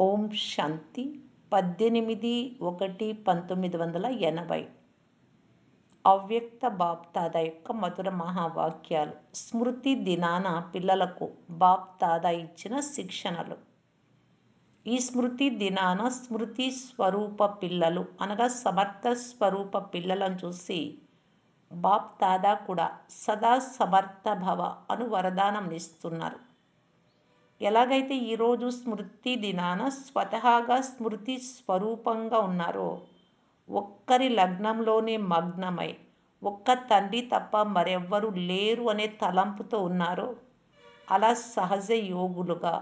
ఓం శాంతి పద్దెనిమిది ఒకటి పంతొమ్మిది వందల ఎనభై. అవ్యక్త బాప్తాద యొక్క మధుర మహావాక్యాలు స్మృతి దినాన పిల్లలకు బాప్తాద ఇచ్చిన శిక్షణలు. ఈ స్మృతి దినాన స్మృతి స్వరూప పిల్లలు అనగా సమర్థ స్వరూప పిల్లలను చూసి బాప్తాదా కూడా సదా సమర్థ భవ అను వరదానం ఇస్తున్నారు. ఎలాగైతే ఈరోజు స్మృతి దినాన స్వతహాగా స్మృతి స్వరూపంగా ఉన్నారో ఒక్కరి లగ్నంలోనే మగ్నమై ఒక్క తండ్రి తప్ప మరెవ్వరూ లేరు అనే తలంపుతో ఉన్నారో అలా సహజ యోగులుగా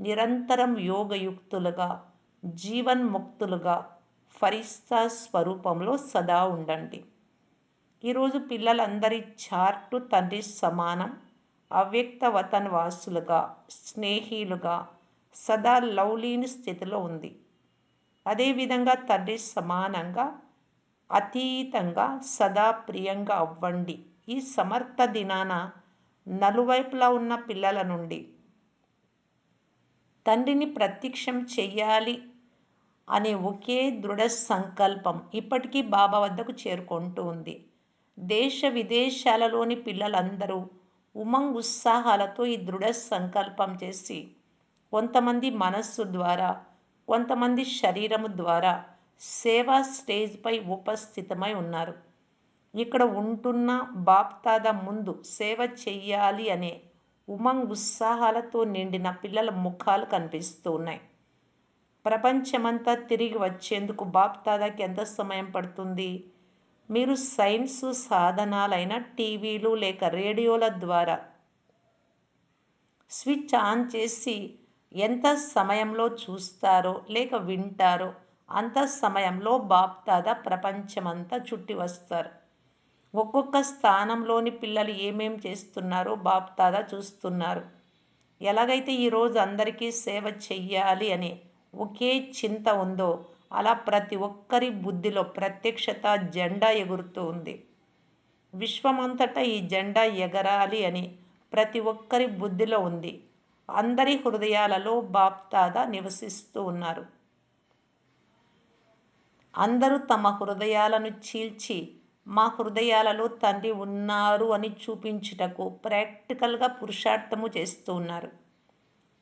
నిరంతరం యోగయుక్తులుగా జీవన్ముక్తులుగా ఫరిస్తా స్వరూపంలో సదా ఉండండి. ఈరోజు పిల్లలందరి చార్టు తండ్రి సమానం. అవ్యక్త వతన్వాసులుగా వాసులుగా సదా లౌలీని స్థితిలో ఉంది. అదేవిధంగా తండ్రి సమానంగా అతీతంగా సదా ప్రియంగా అవ్వండి. ఈ సమర్థ దినాన నలువైపులా ఉన్న పిల్లల నుండి తండ్రిని ప్రత్యక్షం చెయ్యాలి అనే ఒకే దృఢ సంకల్పం ఇప్పటికీ బాబా వద్దకు చేరుకుంటూ ఉంది. దేశ విదేశాలలోని పిల్లలందరూ ఉమంగ్ ఉత్సాహాలతో ఈ దృఢ సంకల్పం చేసి కొంతమంది మనస్సు ద్వారా కొంతమంది శరీరము ద్వారా సేవా స్టేజ్పై ఉపస్థితమై ఉన్నారు. ఇక్కడ ఉంటున్న బాప్తాద ముందు సేవ చెయ్యాలి అనే ఉమంగ్ ఉత్సాహాలతో నిండిన పిల్లల ముఖాలు కనిపిస్తూ ఉన్నాయి. ప్రపంచమంతా తిరిగి వచ్చేందుకు బాప్తాదాకి ఎంత సమయం పడుతుంది? మీరు సైన్స్ సాధనాలైన టీవీలు లేక రేడియోల ద్వారా స్విచ్ ఆన్ చేసి ఎంత సమయంలో చూస్తారో లేక వింటారో అంత సమయంలో బాప్తాద ప్రపంచమంతా చుట్టి వస్తారు. ఒక్కొక్క స్థానంలోని పిల్లలు ఏమేం చేస్తున్నారో బాప్తాద చూస్తున్నారు. ఎలాగైతే ఈరోజు అందరికీ సేవ చెయ్యాలి అనే ఒకే చింత ఉందో అలా ప్రతి ఒక్కరి బుద్ధిలో ప్రత్యక్షత జెండా ఎగురుతూ ఉంది. విశ్వమంతటా ఈ జెండా ఎగరాలి అని ప్రతి ఒక్కరి బుద్ధిలో ఉంది. అందరి హృదయాలలో బాప్తాదా నివసిస్తూ ఉన్నారు. అందరూ తమ హృదయాలను చీల్చి మా హృదయాలలో తండ్రి ఉన్నారు అని చూపించుటకు ప్రాక్టికల్గా పురుషార్థము చేస్తూ ఉన్నారు.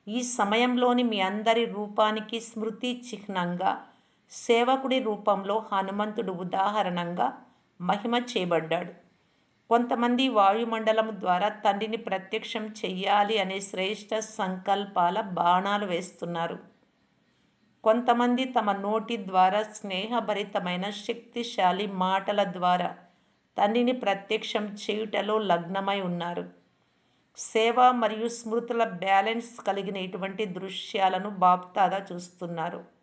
ఈ సమయంలోని మీ అందరి రూపానికి స్మృతి చిహ్నంగా సేవకుడి రూపంలో హనుమంతుడు ఉదాహరణంగా మహిమ చేయబడ్డాడు. కొంతమంది వాయుమండలం ద్వారా తండ్రిని ప్రత్యక్షం చెయ్యాలి అనే శ్రేష్ట సంకల్పాల బాణాలు వేస్తున్నారు. కొంతమంది తమ నోటి ద్వారా స్నేహభరితమైన శక్తిశాలి మాటల ద్వారా తండ్రిని ప్రత్యక్షం చేయుటలో లగ్నమై ఉన్నారు. సేవ మరియు స్మృతుల బ్యాలెన్స్ కలిగిన ఇటువంటి దృశ్యాలను బాప్తాదా చూస్తున్నారు.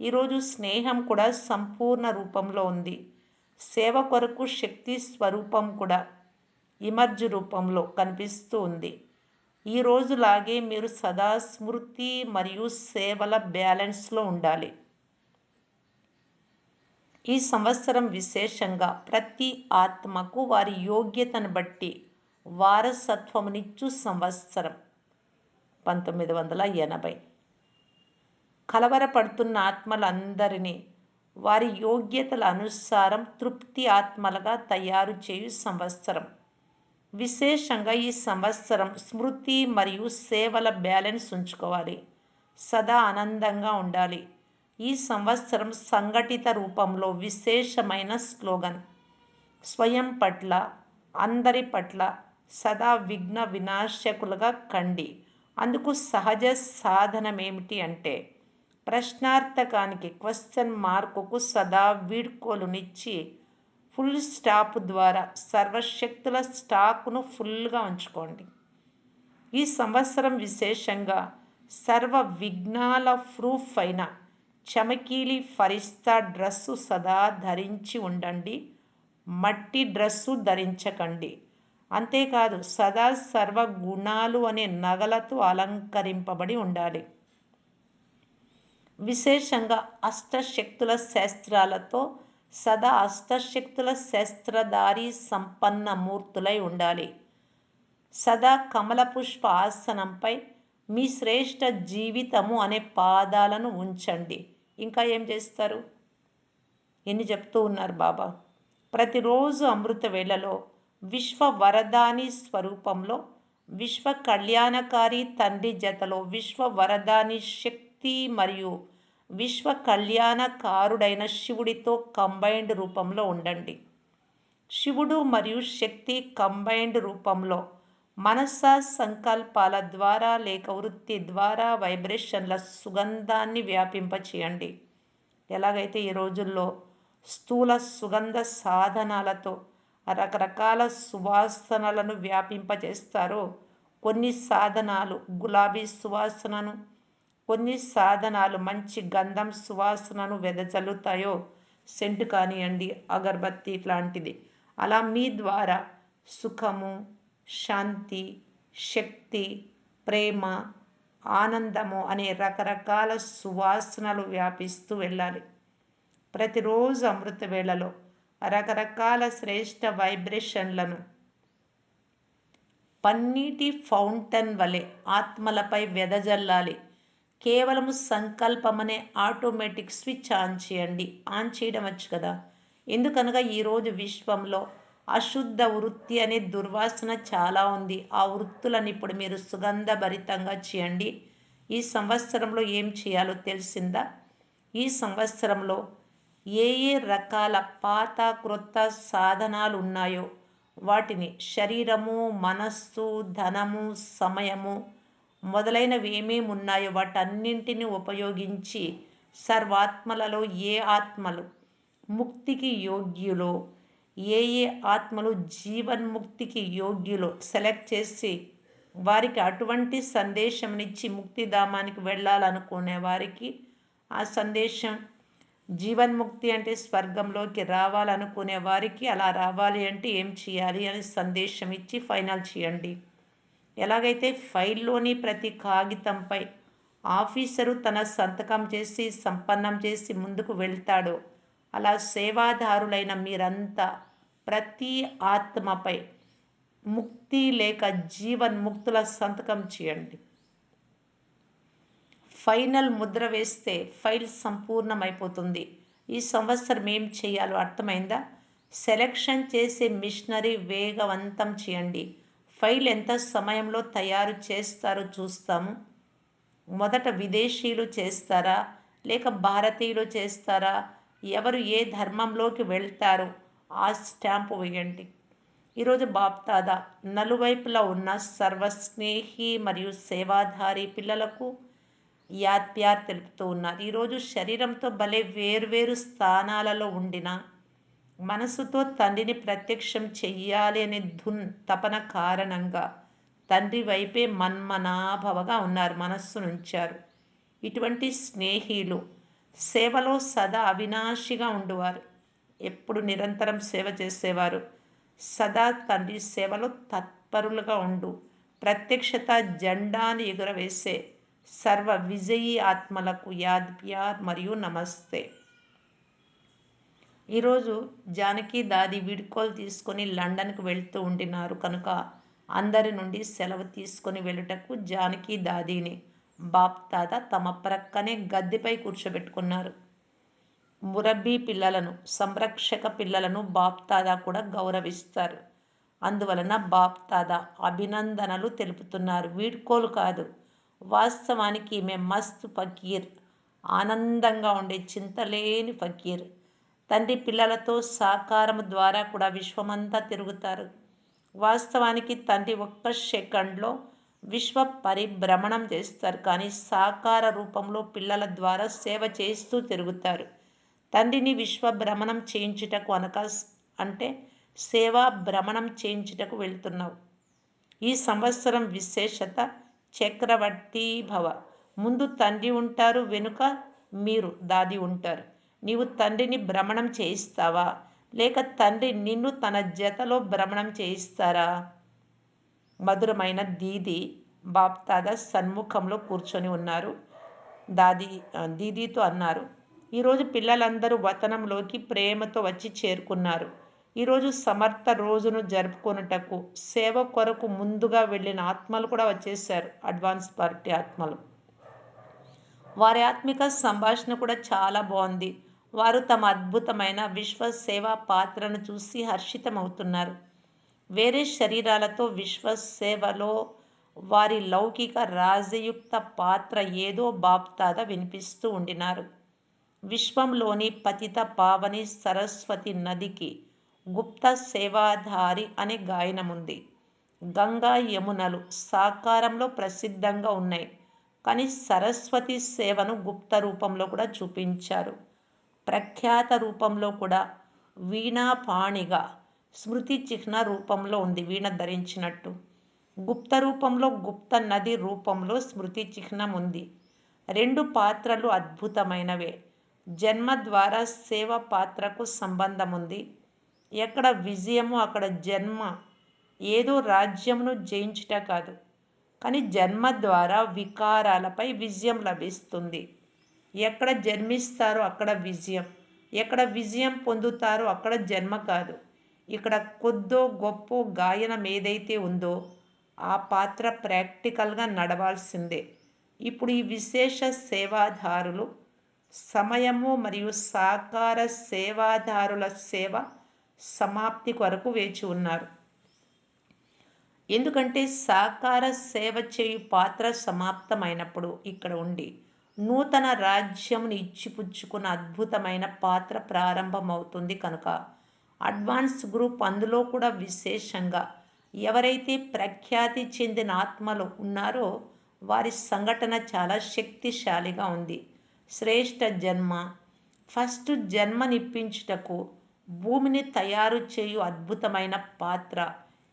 ఈరోజు స్నేహం కూడా సంపూర్ణ రూపంలో ఉంది. సేవ కొరకు శక్తి స్వరూపం కూడా ఇమర్జ్ రూపంలో కనిపిస్తూ ఉంది. ఈ రోజులాగే మీరు సదా స్మృతి మరియు సేవల బ్యాలెన్స్లో ఉండాలి. ఈ సంవత్సరం విశేషంగా ప్రతి ఆత్మకు వారి యోగ్యతను బట్టి వారసత్వమునిచ్చు సంవత్సరం. పంతొమ్మిది వందల ఎనభై కలవరపడుతున్న ఆత్మలందరినీ వారి యోగ్యతల అనుసారం తృప్తి ఆత్మలుగా తయారు చేయు సంవత్సరం. విశేషంగా ఈ సంవత్సరం స్మృతి మరియు సేవల బ్యాలెన్స్ ఉంచుకోవాలి. సదా ఆనందంగా ఉండాలి. ఈ సంవత్సరం సంఘటిత రూపంలో విశేషమైన స్లోగన్. స్వయం పట్ల అందరి పట్ల సదా విఘ్న వినాశకులుగా కండి. అందుకు సహజ సాధనమేమిటి అంటే ప్రశ్నార్థకానికి క్వశ్చన్ మార్కుకు సదా వీడ్కోలునిచ్చి ఫుల్ స్టాప్ ద్వారా సర్వశక్తుల స్టాకును ఫుల్గా ఉంచుకోండి. ఈ సంవత్సరం విశేషంగా సర్వ విఘ్నాల ప్రూఫ్ అయిన చమకీలి ఫరిస్తా డ్రస్సు సదా ధరించి ఉండండి. మట్టి డ్రస్సు ధరించకండి. అంతేకాదు సదా సర్వ గుణాలు అనే నగలతో అలంకరింపబడి ఉండాలి. విశేషంగా అష్టశక్తుల శాస్త్రాలతో సదా అష్టశక్తుల శాస్త్రధారి సంపన్న మూర్తులై ఉండాలి. సదా కమల పుష్ప ఆసనంపై మీ శ్రేష్ఠ జీవితము అనే పాదాలను ఉంచండి. ఇంకా ఏం చేస్తారు? ఎన్ని చెప్తూ ఉన్నారు బాబా? ప్రతిరోజు అమృత వేళలో విశ్వ వరదాని స్వరూపంలో విశ్వ కళ్యాణకారి తండ్రి జతలో విశ్వ వరదాని శక్తి మరియు విశ్వ కళ్యాణకారుడైన శివుడితో కంబైన్డ్ రూపంలో ఉండండి. శివుడు మరియు శక్తి కంబైన్డ్ రూపంలో మనస సంకల్పాల ద్వారా లేక వృత్తి ద్వారా వైబ్రేషన్ల సుగంధాన్ని వ్యాపింపచేయండి. ఎలాగైతే ఈ రోజుల్లో స్థూల సుగంధ సాధనాలతో రకరకాల సువాసనలను వ్యాపింపచేస్తారో కొన్ని సాధనాలు గులాబీ సువాసనను కొన్ని సాధనాలు మంచి గంధం సువాసనను వెదజల్లుతాయో? సెంటు కానివ్వండి అగరబత్తి ఇట్లాంటిది. అలా మీ ద్వారా సుఖము శాంతి శక్తి ప్రేమ ఆనందము అనే రకరకాల సువాసనలు వ్యాపిస్తూ వెళ్ళాలి. ప్రతిరోజు అమృత వేళలో రకరకాల శ్రేష్ఠ వైబ్రేషన్లను. పన్నీటి ఫౌంటైన్ వలె ఆత్మలపై వెదజల్లాలి. కేవలం సంకల్పం అనే ఆటోమేటిక్ స్విచ్ ఆన్ చేయండి. ఆన్ చేయడం వచ్చు కదా? ఎందుకనగా ఈరోజు విశ్వంలో అశుద్ధ వృత్తి అనే దుర్వాసన చాలా ఉంది. ఆ వృత్తులను ఇప్పుడు మీరు సుగంధభరితంగా చేయండి. ఈ సంవత్సరంలో ఏం చేయాలో తెలిసిందా? ఈ సంవత్సరంలో ఏ ఏ రకాల పాత క్రొత్త సాధనాలు ఉన్నాయో వాటిని శరీరము మనస్సు ధనము సమయము మొదలైనవి ఏమేమి ఉన్నాయో వాటన్నింటినీ ఉపయోగించి సర్వాత్మలలో ఏ ఆత్మలు ముక్తికి యోగ్యులో ఏ ఏ ఆత్మలు జీవన్ముక్తికి యోగ్యులో సెలెక్ట్ చేసి వారికి అటువంటి సందేశంనిచ్చి ముక్తిధామానికి వెళ్ళాలనుకునే వారికి ఆ సందేశం జీవన్ముక్తి అంటే స్వర్గంలోకి రావాలనుకునే వారికి అలా రావాలి అంటే ఏం చేయాలి అని సందేశం ఇచ్చి ఫైనల్ చేయండి. ఎలాగైతే ఫైల్లోని ప్రతి కాగితంపై ఆఫీసరు తన సంతకం చేసి సంపన్నం చేసి ముందుకు వెళ్తాడో అలా సేవాదారులైన మీరంతా ప్రతి ఆత్మపై ముక్తి లేక జీవన్ముక్తుల సంతకం చేయండి. ఫైనల్ ముద్ర వేస్తే ఫైల్ సంపూర్ణమైపోతుంది. ఈ సంవత్సరం ఏం చేయాలో అర్థమైందా? సెలెక్షన్ చేసే మిషనరీ వేగవంతం చేయండి. ఫైల్ ఎంత సమయంలో తయారు చేస్తారో చూస్తాము. మొదట విదేశీయులు చేస్తారా? లేక భారతీయులు చేస్తారా? ఎవరు ఏ ధర్మంలోకి వెళ్తారో ఆ స్టాంపు వేయండి. ఈరోజు బాప్తాదా నలువైపులా ఉన్న సర్వస్నేహి మరియు సేవాధారి పిల్లలకు యాత్యార్ తెలుపుతూ ఉన్నారు. ఈరోజు శరీరంతో భలే వేర్వేరు స్థానాలలో ఉండిన మనసుతో తండ్రిని ప్రత్యక్షం చెయ్యాలి అనే ధున్ తపన కారణంగా తండ్రి వైపే మన్మనాభవగా ఉన్నారు మనస్సునుంచారు ఇటువంటి స్నేహిలు సేవలో సదా అవినాశిగా ఉండువారు. ఎప్పుడు నిరంతరం సేవ చేసేవారు. సదా తండ్రి సేవలో తత్పరులుగా ఉండు ప్రత్యక్షత జెండాను ఎగురవేసే సర్వ విజయీ ఆత్మలకు యాద్ ప్యార్ మరియు నమస్తే. ఈరోజు జానకి దాది వీడ్కోలు తీసుకొని లండన్కు వెళ్తూ ఉండినారు కనుక అందరి నుండి సెలవు తీసుకొని వెళ్ళుటకు జానకి దాదీని బాప్ తాత తమ ప్రక్కనే గద్దెపై కూర్చోబెట్టుకున్నారు. మురబ్బీ పిల్లలను సంరక్షక పిల్లలను బాప్ తాత కూడా గౌరవిస్తారు. అందువలన బాప్ తాత అభినందనలు తెలుపుతున్నారు. వీడ్కోలు కాదు వాస్తవానికి ఈమె మస్తు ఫకీర్ ఆనందంగా ఉండే చింతలేని ఫకీర్. తండ్రి పిల్లలతో సాకారం ద్వారా కూడా విశ్వమంతా తిరుగుతారు. వాస్తవానికి తండ్రి ఒక్క సెకండ్లో విశ్వ పరిభ్రమణం చేస్తారు. కానీ సాకార రూపంలో పిల్లల ద్వారా సేవ చేస్తూ తిరుగుతారు. తండ్రిని విశ్వ భ్రమణం చేయించుటకు అనక అంటే సేవా భ్రమణం చేయించుటకు వెళ్తున్నావు. ఈ సంవత్సరం విశేషత చక్రవర్తి భవ ముందు తండ్రి ఉంటారు వెనుక మీరు దాది ఉంటారు. నీవు తండ్రిని భ్రమణం చేయిస్తావా? లేక తండ్రి నిన్ను తన జతలో భ్రమణం చేయిస్తారా? మధురమైన దీది బాప్తాద సన్ముఖంలో కూర్చొని ఉన్నారు. దాది దీదీతో అన్నారు ఈరోజు పిల్లలందరూ వతనంలోకి ప్రేమతో వచ్చి చేరుకున్నారు. ఈరోజు సమర్థ రోజును జరుపుకొనుటకు సేవ కొరకు ముందుగా వెళ్ళిన ఆత్మలు కూడా వచ్చేసారు అడ్వాన్స్ పార్టీ ఆత్మలు. వారి ఆత్మిక సంభాషణ కూడా చాలా బాగుంది. వారు తమ అద్భుతమైన విశ్వ సేవా పాత్రను చూసి హర్షితమవుతున్నారు. వేరే శరీరాలతో విశ్వ సేవలో వారి లౌకిక రాజయుక్త పాత్ర ఏదో బాప్తాద వినిపిస్తూ ఉండినారు. విశ్వంలోని పతిత పావని సరస్వతి నదికి గుప్త సేవాధారి అనే గాయనముంది. గంగా యమునలు సాకారంలో ప్రసిద్ధంగా ఉన్నాయి. కానీ సరస్వతి సేవను గుప్త రూపంలో కూడా చూపించారు. ప్రఖ్యాత రూపంలో కూడా వీణాపాణిగా స్మృతి చిహ్న రూపంలో ఉంది వీణ ధరించినట్టు. గుప్త రూపంలో గుప్త నది రూపంలో స్మృతి చిహ్నం ఉంది. రెండు పాత్రలు అద్భుతమైనవే. జన్మ ద్వారా సేవ పాత్రకు సంబంధం ఉంది. ఎక్కడ విజయము అక్కడ జన్మ. ఏదో రాజ్యమును జయించుట కాదు. కానీ జన్మ ద్వారా వికారాలపై విజయం లభిస్తుంది. ఎక్కడ జన్మిస్తారో అక్కడ విజయం. ఎక్కడ విజయం పొందుతారో అక్కడ జన్మ కాదు. ఇక్కడ కొద్దో గొప్ప గాయనం ఏదైతే ఉందో ఆ పాత్ర ప్రాక్టికల్గా నడవాల్సిందే. ఇప్పుడు ఈ విశేష సేవాదారులు సమయము మరియు సాకార సేవాదారుల సేవ సమాప్తి కొరకు వేచి ఉన్నారు. ఎందుకంటే సాకార సేవ చేయు పాత్ర సమాప్తమైనప్పుడు ఇక్కడ ఉండి నూతన రాజ్యంని ఇచ్చిపుచ్చుకున్న అద్భుతమైన పాత్ర ప్రారంభమవుతుంది కనుక. అడ్వాన్స్ గ్రూప్ అందులో కూడా విశేషంగా ఎవరైతే ప్రఖ్యాతి చెందిన ఆత్మలు ఉన్నారో వారి సంఘటన చాలా శక్తిశాలిగా ఉంది. శ్రేష్ఠ జన్మ. ఫస్ట్ జన్మనిప్పించుటకు భూమిని తయారు చేయు అద్భుతమైన పాత్ర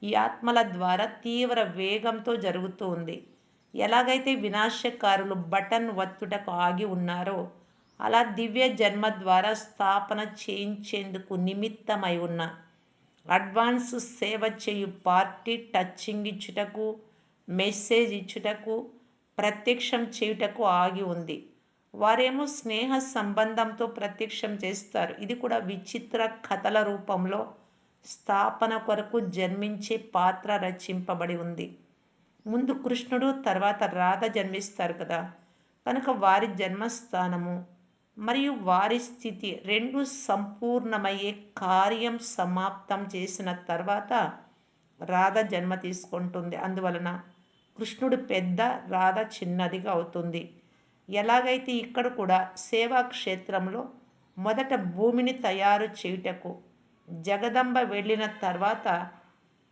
ఈ ఆత్మల ద్వారా తీవ్ర వేగంతో జరుగుతూ ఉంది. ఎలాగైతే వినాశకారులు బటన్ వత్తుటకు ఆగి ఉన్నారో అలా దివ్య జన్మ ద్వారా స్థాపన చేయించేందుకు నిమిత్తమై ఉన్న అడ్వాన్స్ సేవ చేయు పార్టీ టచ్చింగ్ ఇచ్చుటకు మెసేజ్ ఇచ్చుటకు ప్రత్యక్షం చేయుటకు ఆగి ఉంది. వారేమో స్నేహ సంబంధంతో ప్రత్యక్షం చేస్తారు. ఇది కూడా విచిత్ర కథల రూపంలో స్థాపన కొరకు జన్మించే పాత్ర రచింపబడి ఉంది. ముందు కృష్ణుడు తర్వాత రాధ జన్మిస్తారు కదా. కనుక వారి జన్మస్థానము మరియు వారి స్థితి రెండు సంపూర్ణమయ్యే కార్యం సమాప్తం చేసిన తర్వాత రాధ జన్మ తీసుకుంటుంది. అందువలన కృష్ణుడు పెద్ద రాధ చిన్నదిగా అవుతుంది. ఎలాగైతే ఇక్కడ కూడా సేవా క్షేత్రంలో మొదట భూమిని తయారు చేయుటకు జగదంబ వెళ్ళిన తర్వాత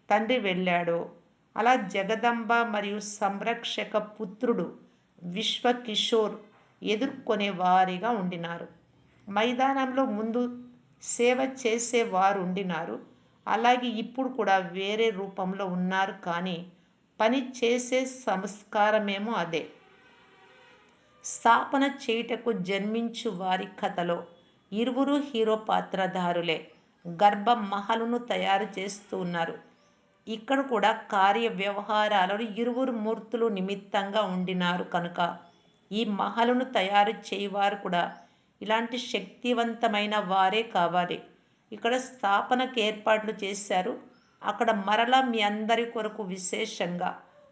తండ్రి వెళ్ళాడు. అలా జగదంబ మరియు సంరక్షక పుత్రుడు విశ్వకిషోర్ ఎదుర్కొనే వారిగా ఉండినారు. మైదానంలో ముందు సేవ చేసే వారు ఉండినారు. అలాగే ఇప్పుడు కూడా వేరే రూపంలో ఉన్నారు కానీ పని చేసే సంస్కారమేమో అదే. స్థాపన చేయుటకు జన్మించు వారి కథలో ఇరువురు హీరో పాత్రధారులే గర్భ మహలును తయారు చేస్తూ ఉన్నారు. ఇక్కడ కూడా కార్య వ్యవహారాలలో ఇరువురు మూర్తులు నిమిత్తంగా ఉండినారు కనుక. ఈ మహలను తయారు చేయవారు కూడా ఇలాంటి శక్తివంతమైన వారే కావాలి. ఇక్కడ స్థాపనకు ఏర్పాట్లు చేశారు. అక్కడ మరలా మీ అందరి కొరకు విశేషంగా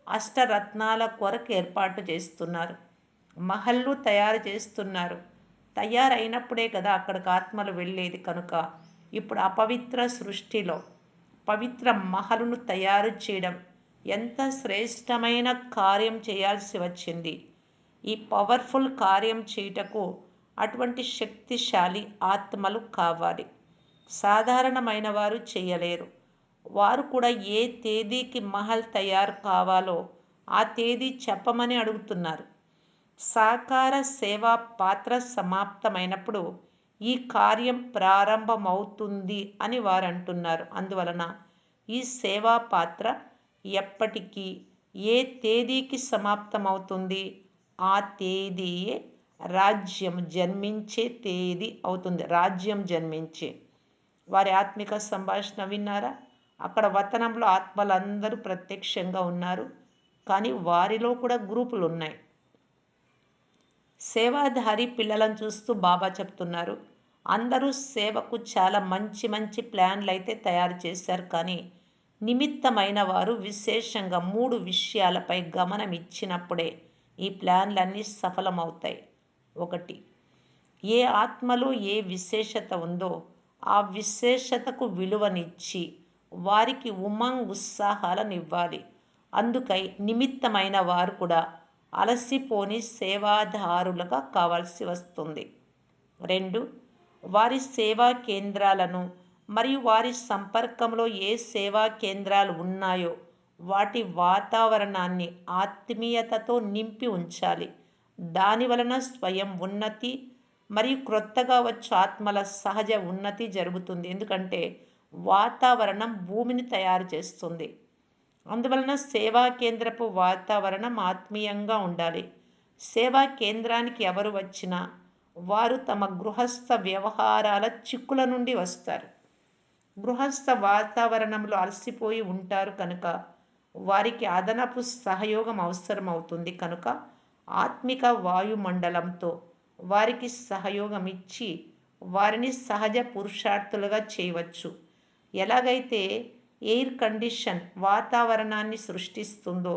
అష్టరత్నాల కొరకు ఏర్పాటు చేస్తున్నారు. మహల్లు తయారు చేస్తున్నారు. తయారైనప్పుడే కదా అక్కడికి ఆత్మలు వెళ్ళేది కనుక. ఇప్పుడు అపవిత్ర సృష్టిలో పవిత్ర మహలును తయారు చేయడం ఎంత శ్రేష్టమైన కార్యం చేయాల్సి వచ్చింది. ఈ పవర్ఫుల్ కార్యం చేయుటకు అటువంటి శక్తిశాలి ఆత్మలు కావాలి. సాధారణమైన వారు చేయలేరు. వారు కూడా ఏ తేదీకి మహల్ తయారు కావాలో ఆ తేదీ చెప్పమని అడుగుతున్నారు. సాకార సేవా పాత్ర సమాప్తమైనప్పుడు ఈ కార్యం ప్రారంభమవుతుంది అని వారు అంటున్నారు అందువలన ఈ సేవా పాత్ర ఎప్పటికీ ఏ తేదీకి సమాప్తమవుతుంది? ఆ తేదీయే రాజ్యం జన్మించే తేదీ అవుతుంది. రాజ్యం జన్మించే. వారి ఆత్మిక సంభాషణ విన్నారా? అక్కడ వతనంలో ఆత్మలందరూ ప్రత్యక్షంగా ఉన్నారు. కానీ వారిలో కూడా గ్రూపులు ఉన్నాయి సేవాధారి పిల్లలను చూస్తూ బాబా చెప్తున్నారు. అందరూ సేవకు చాలా మంచి మంచి ప్లాన్లు అయితే తయారు చేశారు. కానీ నిమిత్తమైన వారు విశేషంగా మూడు విషయాలపై గమనం ఇచ్చినప్పుడే ఈ ప్లాన్లన్నీ సఫలమవుతాయి. ఒకటి ఏ ఆత్మలో ఏ విశేషత ఉందో ఆ విశేషతకు విలువనిచ్చి వారికి ఉమంగ్ ఉత్సాహాలను ఇవ్వాలి అందుకై నిమిత్తమైన వారు కూడా అలసిపోని సేవాదారులుగా కావాల్సి వస్తుంది. రెండు వారి సేవా కేంద్రాలను మరియు వారి సంపర్కంలో ఏ సేవా కేంద్రాలు ఉన్నాయో వాటి వాతావరణాన్ని ఆత్మీయతతో నింపి ఉంచాలి. దాని వలన స్వయం ఉన్నతి మరియు క్రొత్తగా వచ్చు ఆత్మల సహజ ఉన్నతి జరుగుతుంది. ఎందుకంటే వాతావరణం భూమిని తయారు చేస్తుంది. అందువలన సేవా కేంద్రపు వాతావరణం ఆత్మీయంగా ఉండాలి. సేవా కేంద్రానికి ఎవరు వచ్చినా వారు తమ గృహస్థ వ్యవహారాల చిక్కుల నుండి వస్తారు. గృహస్థ వాతావరణంలో అలసిపోయి ఉంటారు కనుక వారికి అదనపు సహయోగం అవసరమవుతుంది. కనుక ఆత్మిక వాయుమండలంతో వారికి సహయోగం ఇచ్చి వారిని సహజ పురుషార్థులుగా చేయవచ్చు. ఎలాగైతే ఎయిర్ కండిషన్ వాతావరణాన్ని సృష్టిస్తుందో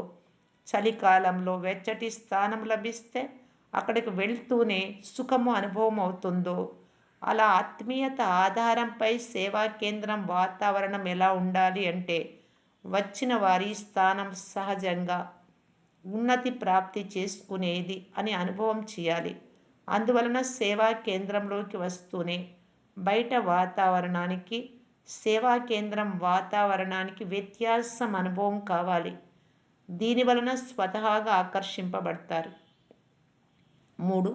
చలికాలంలో వెచ్చటి స్థానం లభిస్తే అక్కడికి వెళ్తూనే సుఖము అనుభవం అవుతుందో అలా ఆత్మీయత ఆధారంపై సేవా కేంద్రం వాతావరణం ఎలా ఉండాలి అంటే వచ్చిన వారి స్థానం సహజంగా ఉన్నతి ప్రాప్తి చేసుకునేది అని అనుభవం చేయాలి. అందువలన సేవా కేంద్రంలోకి వస్తూనే బయట వాతావరణానికి సేవా కేంద్రం వాతావరణానికి వ్యత్యాసం అనుభవం కావాలి. దీని వలన స్వతహాగా ఆకర్షింపబడతారు. మూడు.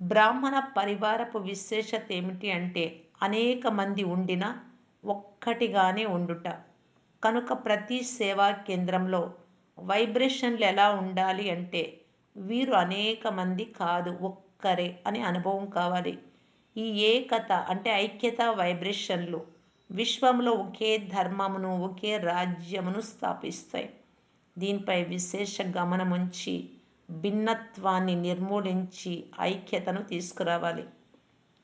బ్రాహ్మణ పరివారపు విశేషత ఏమిటి అంటే అనేక మంది ఉండిన ఒక్కటిగానే ఉండుట. కనుక ప్రతి సేవా కేంద్రంలో వైబ్రేషన్లు ఎలా ఉండాలి అంటే వీరు అనేక మంది కాదు ఒక్కరే అనే అనుభవం కావాలి. ఈ ఏకత అంటే ఐక్యత వైబ్రేషన్లు విశ్వంలో ఒకే ధర్మమును ఒకే రాజ్యమును స్థాపిస్తాయి. దీనిపై విశేష గమనం ఉంచి భిన్నత్వాన్ని నిర్మూలించి ఐక్యతను తీసుకురావాలి.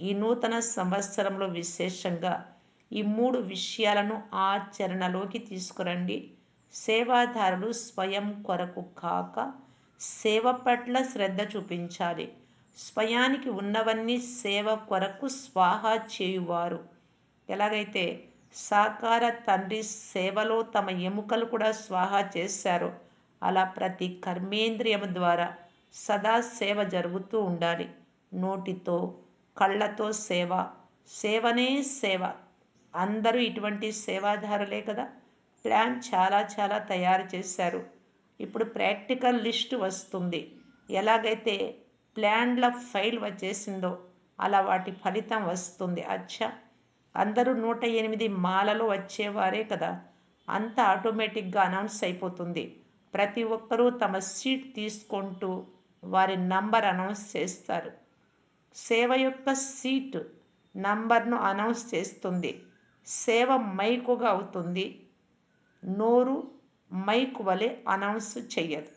ఈ నూతన సంవత్సరంలో విశేషంగా ఈ మూడు విషయాలను ఆచరణలోకి తీసుకురండి. సేవాదారులు స్వయం కొరకు కాక సేవ పట్ల శ్రద్ధ చూపించాలి. స్వయానికి ఉన్నవన్నీ సేవ కొరకు స్వాహా చేయువారు. ఎలాగైతే సాకార తండ్రి సేవలో తమ ఎముకలు కూడా స్వాహా చేశారో అలా ప్రతి కర్మేంద్రియము ద్వారా సదా సేవ జరుగుతూ ఉండాలి. నోటితో కళ్ళతో సేవ సేవనే సేవ. అందరూ ఇటువంటి సేవాదారులే కదా. ప్లాన్ చాలా చాలా తయారు చేశారు. ఇప్పుడు ప్రాక్టికల్ లిస్ట్ వస్తుంది. ఎలాగైతే ప్లాన్ల ఫైల్ వచ్చేసిందో అలా వాటి ఫలితం వస్తుంది. అచ్చా! అందరూ నూట ఎనిమిది మాలలో వచ్చేవారే కదా. అంత ఆటోమేటిక్గా అనౌన్స్ అయిపోతుంది. ప్రతి ఒక్కరూ తమ సీట్ తీసుకుంటూ వారి నంబర్ అనౌన్స్ చేస్తారు. సేవ యొక్క సీట్ నంబర్ను అనౌన్స్ చేస్తుంది. సేవ మైకుగా అవుతుంది. నోరు మైక్ వలె అనౌన్స్ చెయ్యదు.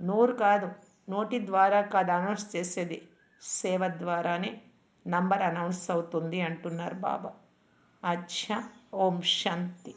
నోరు కాదు నోటి ద్వారా కాదు అనౌన్స్ చేసేది. సేవ ద్వారానే నంబర్ అనౌన్స్ అవుతుంది అంటున్నారు బాబా. అచ్చా ఓం శాంతి.